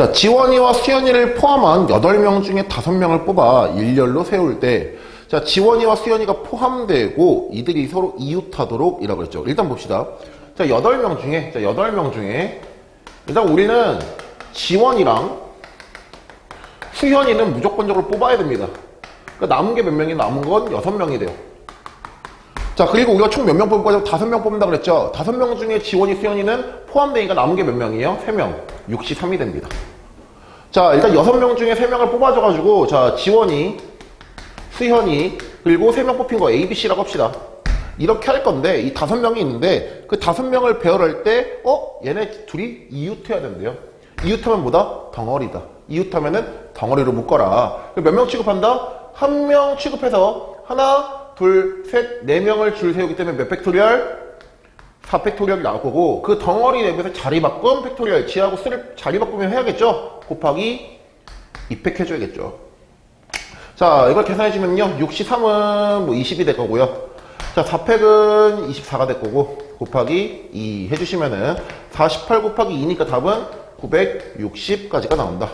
자, 지원이와 수연이를 포함한 8명 중에 5명을 뽑아 일렬로 세울 때, 자, 지원이와 수연이가 포함되고 이들이 서로 이웃하도록 이라고 그랬죠. 일단 봅시다. 자, 8명 중에, 자, 8명 중에, 일단 우리는 지원이랑 수현이는 무조건적으로 뽑아야 됩니다. 그러니까 남은 게 몇 명이 남은 건 6명이 돼요. 자, 그리고 우리가 총 몇 명 뽑을 거죠? 다섯 명 뽑는다 그랬죠? 다섯 명 중에 지원이, 수현이는 포함되니까 남은 게 몇 명이에요? 세 명. 63이 됩니다. 자, 일단 여섯 명 중에 세 명을 뽑아줘가지고, 자, 지원이, 수현이, 그리고 세 명 뽑힌 거 A, B, C라고 합시다. 이렇게 할 건데, 이 다섯 명이 있는데, 그 다섯 명을 배열할 때, 어? 얘네 둘이 이웃해야 된대요. 이웃하면 뭐다? 덩어리다. 이웃하면은 덩어리로 묶어라. 몇 명 취급한다? 한 명 취급해서, 하나, 둘, 셋, 네 명을 줄 세우기 때문에 몇 팩토리얼? 4팩토리얼이 나올 거고 그 덩어리 내부에서 자리 바꿈 팩토리얼 지하고 3를 자리 바꾸면 해야겠죠? 곱하기 2팩 해줘야겠죠. 자 이걸 계산해주면요 63은 뭐 20이 될 거고요. 자 4팩은 24가 될 거고 곱하기 2 해주시면은 48 곱하기 2니까 답은 960까지가 나온다.